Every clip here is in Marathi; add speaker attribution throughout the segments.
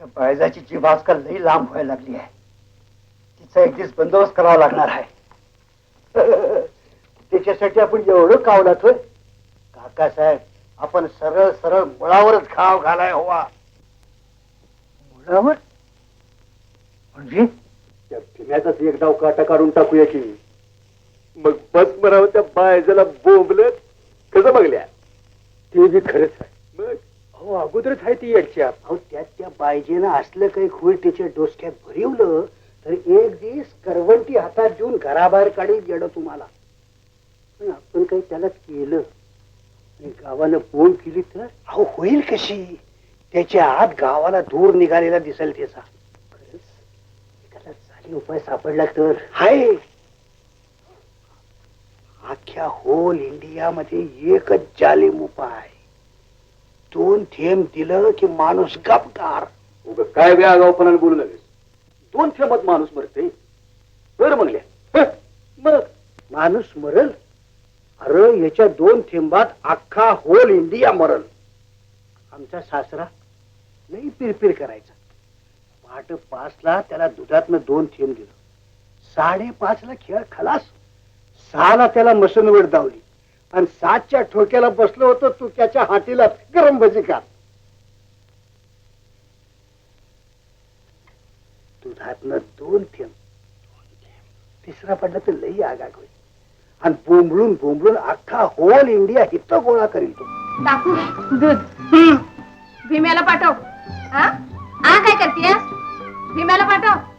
Speaker 1: त्या बायजाची जीभ आजकाल लई लांब व्हायला लागली आहे. तिचा एक दिवस बंदोबस्त करावा लागणार आहे. त्याच्यासाठी आपण एवढं कावलात होय काकासाहेब आपण सरळ सरळ मुळावरच घाव घालाय हवा. मुळावर? म्हणजे?
Speaker 2: त्या फिम्याचाच एक डाव काटा काढून टाकूया की मग बस मराव त्या बायजाला बोंबलत कसं बघल्या? ते बी खरंच आहे. मग? अहो अगोदरच आहे ती येडच्या
Speaker 1: अहो त्यात त्या बायजेनं असलं काही खुळ त्याच्या डोसक्यात भरिवलं तर एक दिवस करवंटी हातात देऊन घराबाहेर काढील येडं तुम्हाला. पण आपण काही त्याला केलं. आणि गावानं बोल केली तर अहो होईल कशी? त्याच्या आत गावाला धूर निघालेला दिसेल त्याचा. खरंच एखादा चाली उपाय सापडला तर? हाय! अख्ख्या होल इंडियामध्ये एकच जालिम उपाय. दोन थेंब दिलं की माणूस गपकार
Speaker 2: उगा काय बी आगावपणाने बोलू लागेल दोन थेंबात माणूस मरते बर म्हणल्या मग?
Speaker 1: माणूस मरल? अरे याच्या दोन थेंबात अख्खा होल इंडिया मरल. आमचा सासरा लई पिरपिर करायचा. पहाट पाचला त्याला दुधातनं दोन थेंब दिलं. साडेपाचला खेळ खलास. सहाला त्याला मसनवेड दावली. आणि सातच्या ठोक्याला बसलो होतो तू त्याच्या हातीला गरम भजी का दुधातनं दोन थेंब तिसरा पडला तर लई आगाग होईल. आणि बोंबळून बोंबळून अख्खा होल इंडिया हिथं गोळा करील तो.
Speaker 3: टाकू दूध. भीम्याला पाठव. हा? आ काय करतेस भीम्याला पाठव.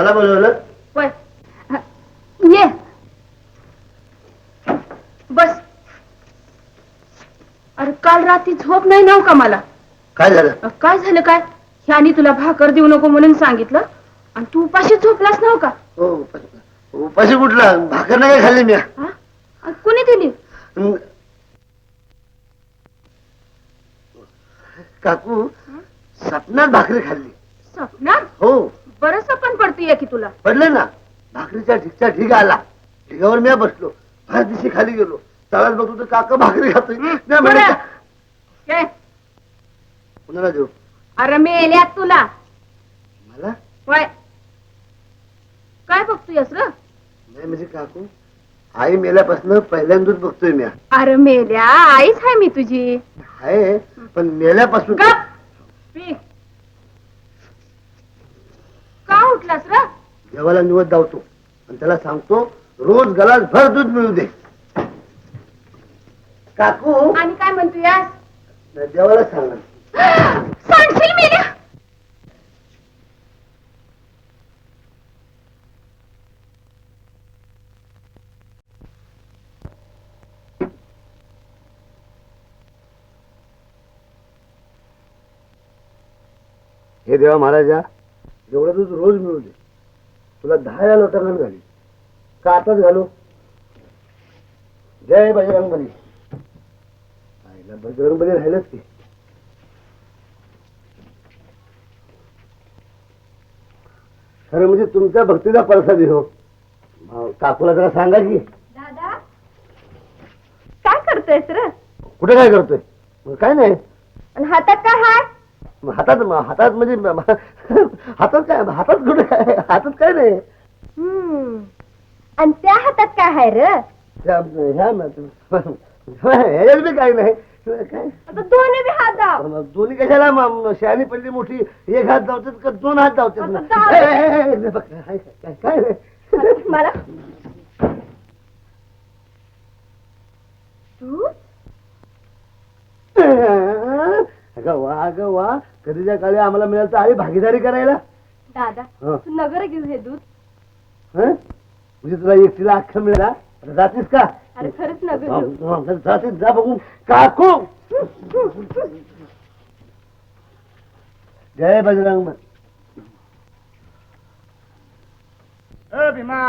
Speaker 1: मला बोलवलं?
Speaker 3: ये. बस. अरे काल रात्री झोप नाही नव का मला?
Speaker 1: काय झालं?
Speaker 3: अ, काय झालं काय? ह्यानी तुला भाकर देऊ नको म्हणून सांगितलं. आणि तू उपाशी झोपलास नव का?
Speaker 1: हो उपाशी- उपाशी कुठला? भाकर नाही काय खाल्ली मी?
Speaker 3: हा? अ, कुणी दिली?
Speaker 1: हं. काकू सपनात भाकरी खाल्ली.
Speaker 3: स्वप्नात
Speaker 1: हो.
Speaker 3: बरं सपन पडतीये की तुला?
Speaker 1: पडलं ना. भाकरीच्या ढिगचा ढिग आला. ढिगावर मी बसलो. फार दिवशी खाली गेलो. तळात बघतो तर काका भाकरी खातोय.
Speaker 3: बरं. ये,
Speaker 1: कुणाला देऊ.
Speaker 3: अरे मेल्यात तुला.
Speaker 1: मला?
Speaker 3: वय काय बघतोयस र
Speaker 1: नाही म्हणजे काकू आई मेल्यापासून पहिल्यांदाच बघतोय मी
Speaker 3: अरे मेल्या आईच आहे मी तुझी.
Speaker 1: आहे पण मेल्यापासून
Speaker 3: गप. पी का उठलास र
Speaker 1: देवाला निवड धावतो आणि त्याला सांगतो रोज गलास भर दूध मिळू दे. काकू?
Speaker 3: आणि काय म्हणतोयस?
Speaker 1: देवाला सांग
Speaker 3: सांगशील
Speaker 1: हे देवा महाराजा एवढं दूध रोज मिळू दे. तुला दहा या लोटांना घाली. का आताच घालू? जय बजरंग बली. आईला बजरंग बली राहिलंच की. खरं म्हणजे तुमच्या भक्तीचा प्रसाद हो काकूला जरा सांगा की.
Speaker 3: दादा काय करतोयस र?
Speaker 1: कुठे काय करतोय? मग काय नाही.
Speaker 3: आणि हातात काय हाय
Speaker 1: मग हातात हातात म्हणजे हातात काय हातात कुठे काय हातात काय नाही.
Speaker 3: हम्म. आणि त्या हातात काय हाय र?
Speaker 1: त्या- ह्या म- ह्याच्यात बी काही नाही. काय?
Speaker 3: आता दोन्ही बी हात
Speaker 1: दोन्ही कशाला म- शहाणी पडली मोठी? एक हात धावतात का दोन हात धावतात ना?
Speaker 3: आता धाव.
Speaker 1: ए, ए, ए, ए, बघ, काय काय- काय नाही.
Speaker 3: मला तू?
Speaker 1: अगं वा अगं वा. कधीच्या काळी आम्हाला मिळालं तर आई भागीदारी करायला.
Speaker 3: दादा
Speaker 1: हं.
Speaker 3: तू नगर घेऊ हे दूध.
Speaker 1: हं? म्हणजे तुला एकटीला अख्खं मिळाला आता जातीस का?
Speaker 3: अरे खरंच ना ग
Speaker 1: जाते जा बघू. काकू! जय बजरंग बली.
Speaker 2: ए भीमा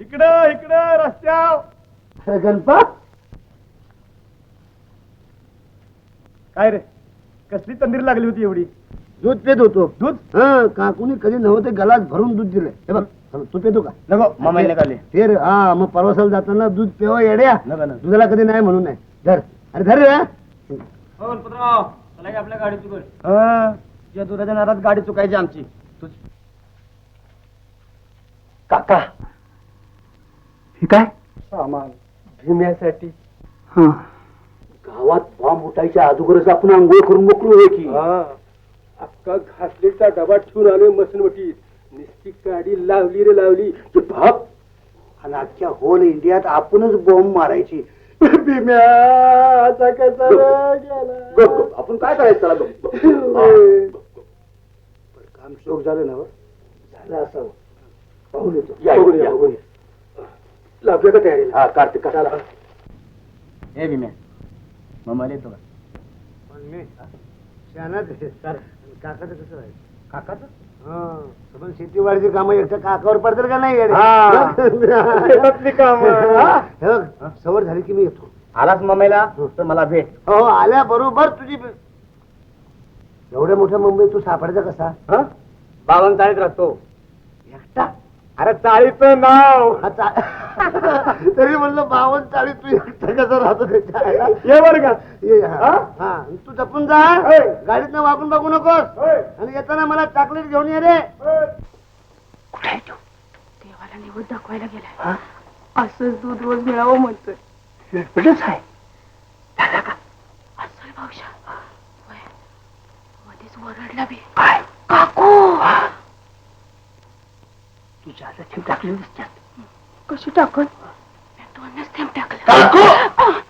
Speaker 2: इकडं इकडं रस्त्यावर.
Speaker 1: अरे गणपा
Speaker 2: काय रे? कसली तंदीर लागली होती एवढी?
Speaker 1: दूध पेत होतो.
Speaker 2: दूध?
Speaker 1: हा काकूनी कधी नव्हते गलास भरून दूध दिलंय. हे बघ तू पेतो का?
Speaker 2: नको मामाई निघाले
Speaker 1: ते रे, हा मग परवासाला जाताना दूध पेवा येड्या.
Speaker 2: नका ना
Speaker 1: दुधाला कधी नाही म्हणून नाही धर. अरे धर रे
Speaker 2: आपल्या गाडी चुकल या दुधाच्या नारात गाडी चुकायची आमची. तू काका.
Speaker 1: हे काय?
Speaker 2: सामान भीम्यासाठी
Speaker 1: गावात बॉम्ब उठायच्या अगोदरच आपण आंघोळ करून मोकळू आहे की?
Speaker 2: अक्का घासलेचा डबा ठेवून आलोय मशीनवटी निस्ती गाडी लावली रे लावली. की भाप
Speaker 1: आणि अख्ख्या होल इंडियात आपणच बॉम्ब मारायची.
Speaker 2: भीम्याचा कसा गेला आपण काय करायचं त्याला गप, गप.
Speaker 1: काम शोक झालं ना? झालं असं पाहून येतो.
Speaker 2: या,
Speaker 1: बघून
Speaker 2: या.
Speaker 1: या, बघून या.
Speaker 2: लागलं का तयारीला? हा कार्तिक चला.
Speaker 4: हे भीम्या मम्मा येतो का?
Speaker 1: पण मी शहाणाच आहे. काकाचं कसं आहे
Speaker 2: काकाचं?
Speaker 1: हा पण शेतीवाडीची कामं एकट्या काकावर पडतील का नाही?
Speaker 2: हा. शेतातली कामं, हा?
Speaker 1: हे बघ, सवड झाली की मी येतो.
Speaker 4: आलाच मम्मीला तर मला भेट.
Speaker 1: हो आल्या बरोबर तुझी एवढ्या मोठ्या मुंबईत तू सापडायचा कसा?
Speaker 4: बावन चाळीत राहतो.
Speaker 1: एकटा?
Speaker 2: अरे चाळीचं नाव.
Speaker 1: हा, चा- तरी म्हणलं बावन चाळीस तू एकटा कसा राहतो त्याच्या आईला?
Speaker 2: ये बर का.
Speaker 1: ये, हा. तू जपून जा.
Speaker 2: होय.
Speaker 1: गाडीतनं वागून बघू नकोस.
Speaker 2: होय.
Speaker 1: आणि येताना मला चॉकलेट घेऊन ये रे.
Speaker 3: देवाला निवड दाखवायला गेलाय. असंच दूध रोज मिळावं म्हणतोय.
Speaker 1: आहे
Speaker 3: असं भाऊशा. होय. मध्येच वरडला बी. काकू!
Speaker 1: तुझ्या आता दिसतात
Speaker 3: कशी टाकल? दोनच थेंब टाकलं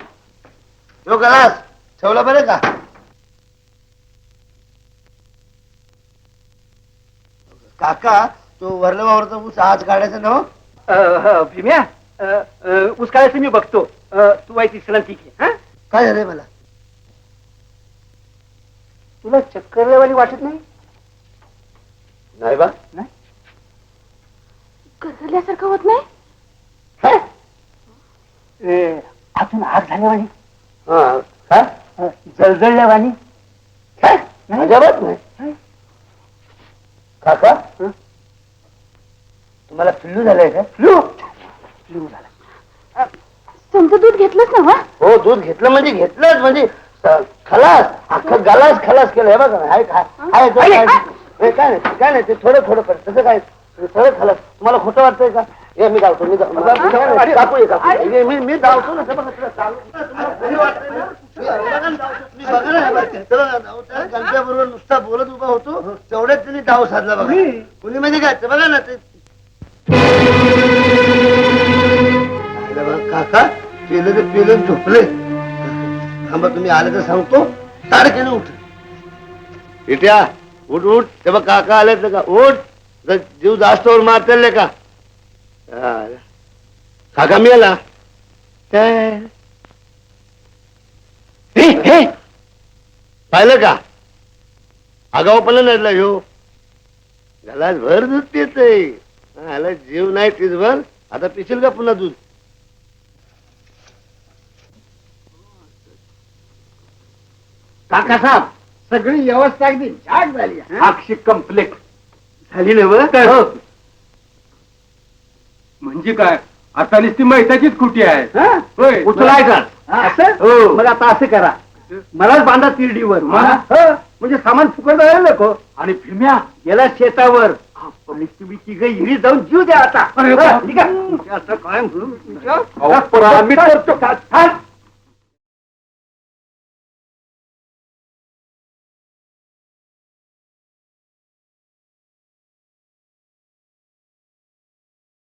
Speaker 1: यो गलास ठेवला बरं का? काका तो वरला वावरचा ऊस आज काढायचा ना हो?
Speaker 4: भीम्या उसकाळाचं मी बघतो. अ, तू वाईट विश्रांती घे हा?
Speaker 1: काय झालंय मला? तुला चक्करवाली वाटत नाही? नाही बा.
Speaker 3: गरजल्यासारखं होत नाही?
Speaker 1: अजून आग झाल्यावानी जळजळल्यावानी अजिबात नाही. काका? तुम्हाला पिल्लू झालंय का? फ्लू फ्लू झाला
Speaker 3: तुमचं दूध घेतलंच ना वा
Speaker 1: हो दूध घेतलं म्हणजे घेतलंच म्हणजे स- खलास अख्खं गलास खलास केलं. हे बघा हाय काय हाय काय हे काय नाही काय नाही ते थोडं थोडं कर. तसं काय? थोडं खलास. तुम्हाला खोटं वाटतंय का? हे मी धावतो मी. काकू ये, काकू ये. मी मी धावतो ना ते बघा तुला चालू. तुम्हाला घरी वाटतंय ना? मी बघा ना धावतो. मी बघा ना हे बघा. ते बघा, धावतो. गणप्याबरोबर नुसता बोलत उभा होतो. तेवढ्यात त्यांनी धाव साधला बघा. कुणी? म्हणजे काय? ते बघा ना ते. काका पेलं ते पेलं झोपले. थांबा तुम्ही आले तर सांगतो. ताडकेने उठ. इट्या उठ उठ. ते बघ काका आले का? उठ. जीव जास्त वर मारते का? काका मी आला. काय? हे, हे. पाहिलं का? आगाऊपणा नडला ह्यो. गलास भर दूध पितय आला जीव नाही तीच भर आता पिशील का पुन्हा दूध?
Speaker 4: काका साहेब सगळी व्यवस्था अगदी झाक झाली
Speaker 2: अक्षी कम्प्लेट
Speaker 4: झाली ना बरं?
Speaker 2: म्हणजे काय? आता नुसती मैताचीच खुटी आहे.
Speaker 4: हा?
Speaker 2: होय.
Speaker 4: उचलायचा. असं?
Speaker 2: हो.
Speaker 4: मग आता असं करा. मलाच बांधा तिरडीवर.
Speaker 2: मला?
Speaker 4: हो. म्हणजे सामान फुकट जायला नको. आणि भीम्या? गेला शेतावर. आणि तुम्ही तिघ हिरी जाऊन जीव द्या आता.
Speaker 2: अरे
Speaker 4: हा,
Speaker 2: बाप.
Speaker 4: असं काय म्हणून तुमच्या-
Speaker 2: अहो, पण आम्ही करतो
Speaker 4: थांब, थांब.